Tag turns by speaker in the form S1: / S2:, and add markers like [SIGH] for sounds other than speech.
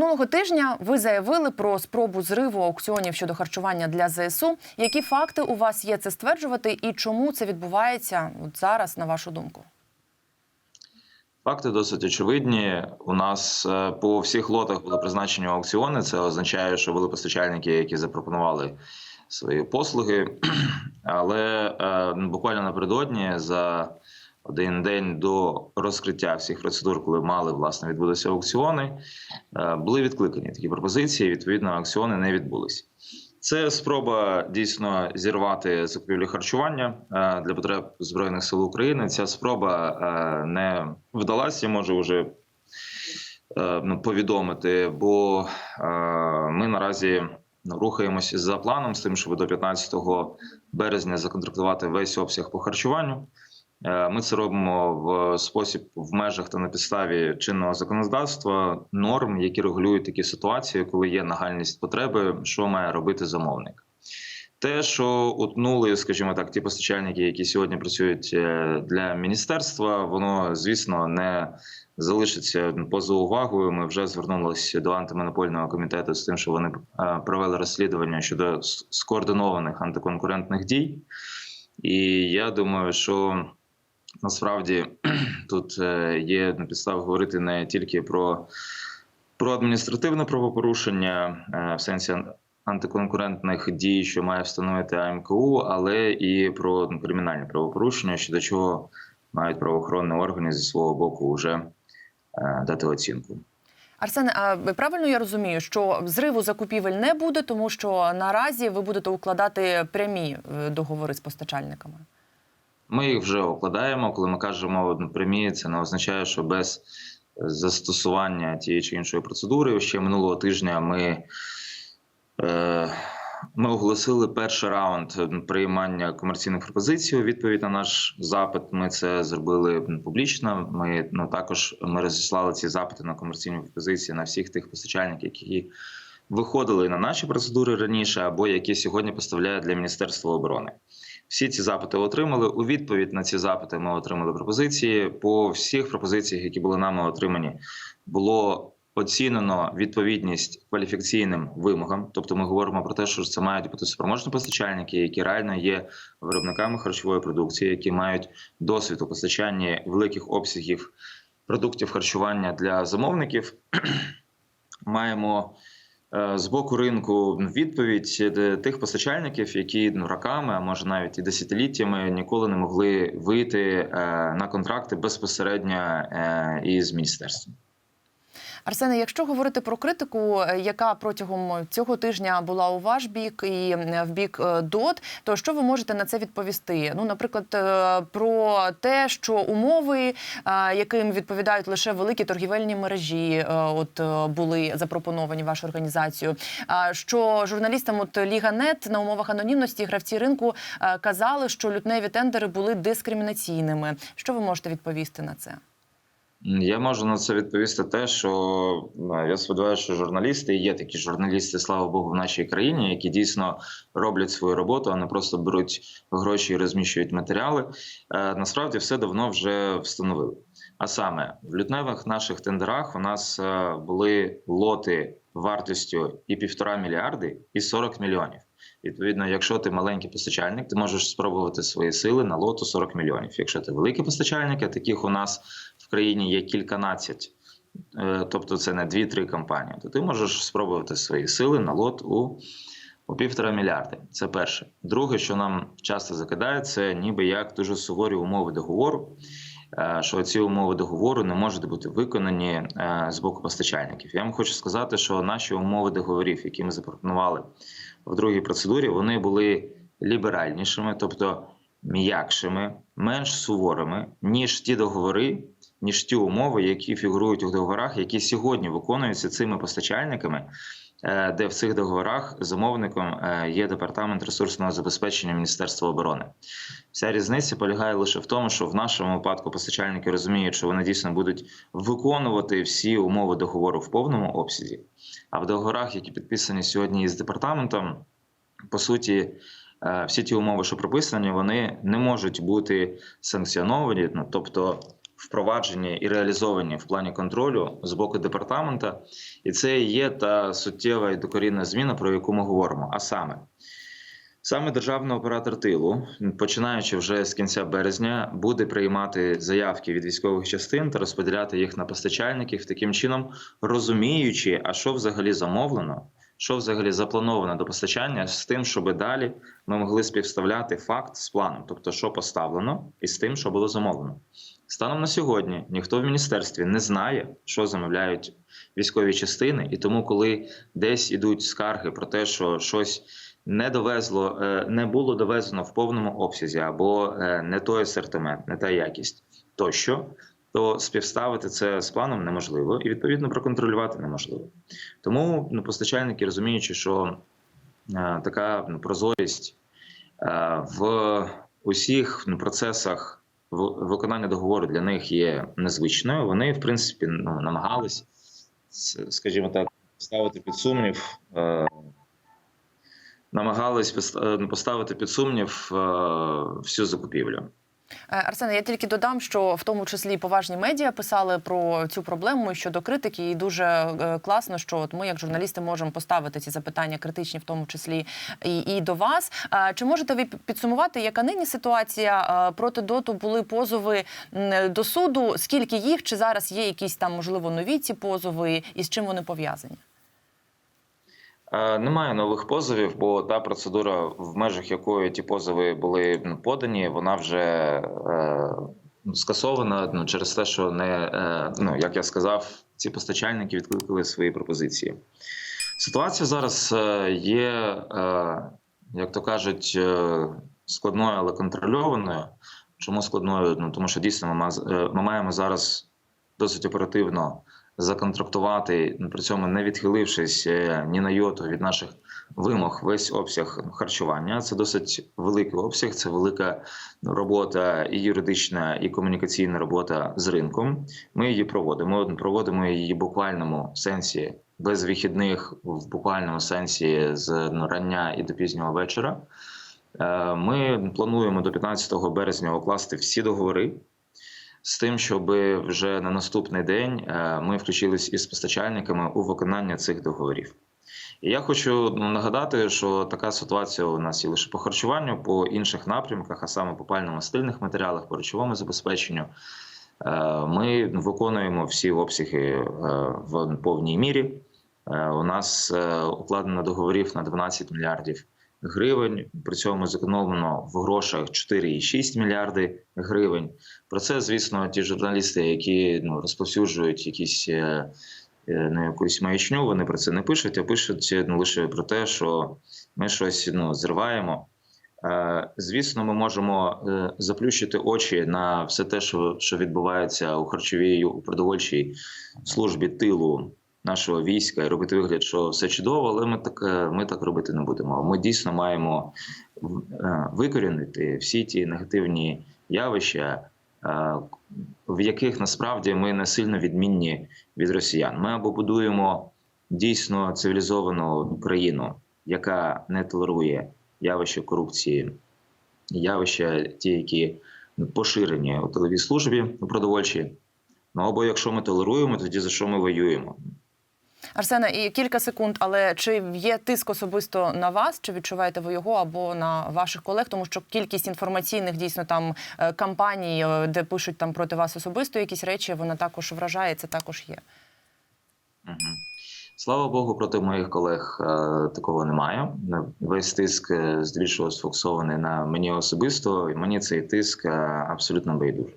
S1: Минулого тижня ви заявили про спробу зриву аукціонів щодо харчування для ЗСУ. Які факти у вас є це стверджувати, і чому це відбувається от зараз, на вашу думку?
S2: Факти досить очевидні. У нас е, по всіх лотах були призначені аукціони. Це означає, що були постачальники, які запропонували свої послуги. [CLEARS THROAT] Але е, буквально напередодні за один день до розкриття всіх процедур, коли мали власне відбутися аукціони, е, були відкликані такі пропозиції. Відповідно, аукціони не відбулись. Це спроба дійсно зірвати закупівлю харчування е, для потреб збройних сил України. Ця спроба е, не вдалася. Я можу вже ну, повідомити, бо ми наразі ну, рухаємося за планом з тим, щоб до 15 березня законтрактувати весь обсяг по харчуванню. Е, Ми це робимо в спосіб в межах та на підставі чинного законодавства норм, які регулюють такі ситуації, коли є нагальність потреби, що має робити замовник. Те, що утнули, скажімо так, ті постачальники, які сьогодні працюють е, для міністерства, воно звісно не залишиться поза увагою. Ми вже звернулися до антимонопольного комітету з тим, що вони е, провели розслідування щодо скоординованих антиконкурентних дій. І я думаю, що насправді [CLEARS THROAT] тут е, є на підставі говорити не тільки про, про адміністративне правопорушення е, в сенсі антиконкурентних дій, що має встановити АМКУ, але і про ну, кримінальні правопорушення, щодо чого мають правоохоронні органи зі свого боку вже е, дати оцінку.
S1: Арсене, а ви правильно я розумію, що зриву закупівель не буде, тому що наразі ви будете укладати прямі договори з постачальниками?
S2: Ми їх вже укладаємо. Коли ми кажемо прямі, це не означає, що без застосування тієї чи іншої процедури. Ще минулого тижня ми, е, ми оголосили перший раунд приймання комерційних пропозицій. У відповідь на наш запит. Ми це зробили публічно. Ми ну також ми розіслали ці запити на комерційні пропозиції на всіх тих постачальників, які виходили на наші процедури раніше, або які сьогодні поставляють для Міністерства оборони. Всі ці запити отримали. У відповідь на ці запити ми отримали пропозиції. По всіх пропозиціях, які були нами отримані, було оцінено відповідність кваліфікаційним вимогам. Тобто, ми говоримо про те, що це мають бути спроможні постачальники, які реально є виробниками харчової продукції, які мають досвід у постачанні великих обсягів продуктів харчування для замовників. [CLEARS THROAT] Маємо з боку ринку відповідь е, тих постачальників, які ну, роками, а може навіть і десятиліттями ніколи не могли вийти е, на контракти безпосередньо е, із міністерством.
S1: Арсене, якщо говорити про критику, е, яка протягом цього тижня була у ваш бік і е, в бік е, ДОТ, то що ви можете на це відповісти? Ну, наприклад, про те, що умови, яким відповідають лише великі торгівельні мережі, от були запропоновані вашою організацією. а Що журналістам от Ліга.нет на умовах анонімності гравці ринку казали, що лютневі тендери були дискримінаційними. Що ви можете відповісти на це?
S2: Я можу на це відповісти те, що е, я сподіваюся, що журналісти є такі журналісти, слава Богу, в нашій країні, які дійсно роблять свою роботу, а не просто беруть гроші і розміщують матеріали. Е, Насправді все давно вже встановили. А саме в лютневих наших тендерах у нас е, були лоти вартістю і півтора мільярди, і 40 мільйонів. Відповідно, якщо ти маленький постачальник, ти можеш спробувати свої сили на лоту 40 мільйонів. Якщо ти великий постачальник, а таких у нас країні є кільканадцять, е, тобто це не дві-три компанії, то ти можеш спробувати свої сили на лот у, у півтора мільярди. Це перше. Друге, що нам часто закидають, це ніби як дуже суворі умови договору. е, Що ці умови договору не можуть бути виконані е, з боку постачальників. Я вам хочу сказати, що наші умови договорів, які ми запропонували в другій процедурі, вони були ліберальнішими, тобто м'якшими, менш суворими, ніж ті договори, ніж ті умови, які фігурують у договорах, які сьогодні виконуються цими постачальниками, е, де в цих договорах замовником е, є департамент ресурсного забезпечення Міністерства оборони. Вся різниця полягає лише в тому, що в нашому випадку постачальники розуміють, що вони дійсно будуть виконувати всі умови договору в повному обсязі. А в договорах, які підписані сьогодні із департаментом, по суті, е, всі ті умови, що прописані, вони не можуть бути санкціоновані. Ну тобто, впроваджені і реалізовані в плані контролю з боку департамента, і це є та суттєва і докорінна зміна, про яку ми говоримо. А саме, саме державний оператор тилу, починаючи вже з кінця березня, буде приймати заявки від військових частин та розподіляти їх на постачальників, таким чином розуміючи, а що взагалі замовлено. Що взагалі заплановано до постачання з тим, щоб далі ми могли співставляти факт з планом, тобто, що поставлено, і з тим, що було замовлено. Станом на сьогодні ніхто в міністерстві не знає, що замовляють військові частини, і тому, коли десь ідуть скарги про те, що щось не довезло, е, не було довезено в повному обсязі, або е, не той асортимент, не та якість тощо, то співставити це з планом неможливо і відповідно проконтролювати неможливо. Тому ну, постачальники, розуміючи, що е, така ну, прозорість е, в усіх ну, процесах виконання договору для них є незвичною. Вони, в принципі, ну, намагались, скажімо так, ставити під сумнів. Е, Намагались е, поставити під сумнів е, всю закупівлю.
S1: Е, Арсене, я тільки додам, що в тому числі поважні медіа писали про цю проблему щодо критики, і дуже е, класно, що от ми, як журналісти, можемо поставити ці запитання критичні, в тому числі і, і до вас. Е, Чи можете ви підсумувати, яка нині ситуація проти доту були позови до суду? Скільки їх? Чи зараз є якісь там можливо нові ці позови, і з чим вони пов'язані?
S2: Е, Немає нових позовів, бо та процедура, в межах якої ті позови були ну, подані, вона вже е, скасована ну, через те, що не е, ну як я сказав, ці постачальники відкликали свої пропозиції. Ситуація зараз є, як то кажуть, складною, але контрольованою. Чому складною? Ну тому що дійсно ми маємо зараз досить оперативно законтрактувати, при цьому не відхилившись е, ні на йоту від наших вимог, весь обсяг харчування. Це досить великий обсяг, це велика робота і юридична, і комунікаційна робота з ринком. Ми її проводимо. Проводимо її в буквальному сенсі без вихідних, в буквальному сенсі з рання і до пізнього вечора. Е, Ми плануємо до 15 березня укласти всі договори з тим, щоб вже на наступний день е, ми включились із постачальниками у виконання цих договорів. І я хочу ну, нагадати, що така ситуація у нас є лише по харчуванню, по інших напрямках, а саме по пально-мастильних матеріалах, по речовому забезпеченню. Е, Ми виконуємо всі обсяги е, в повній мірі. У нас укладено договорів на 12 мільярдів гривень. При цьому зекономлено в грошах 4,6 мільярди гривень. Про це, звісно, ті журналісти, які ну, розповсюджують якісь е, е, ну, якусь маячню, вони про це не пишуть, а пишуть ну, лише про те, що ми щось ну, зриваємо. Е, Звісно, ми можемо заплющити очі на все те, що, що відбувається у харчовій у продовольчій службі тилу нашого війська, і робити вигляд, що все чудово, але ми так, ми так робити не будемо. Ми дійсно маємо е, викорінити всі ті негативні явища, е, в яких насправді ми не сильно відмінні від росіян. Ми або будуємо дійсно цивілізовану країну, яка не толерує явища корупції, явища ті, які поширені у тиловій службі у продовольчій. Ну або якщо ми толеруємо, тоді за що ми воюємо?
S1: Арсена, і кілька секунд, але чи є тиск особисто на вас? Чи відчуваєте ви його або на ваших колег? Тому що кількість інформаційних дійсно там е, кампаній, е, де пишуть там проти вас особисто якісь речі, вона також вражає. Це також є.
S2: Слава Богу, проти моїх колег е, такого немає. Весь тиск здебільшого сфокусований на мені особисто, і мені цей тиск абсолютно байдужий.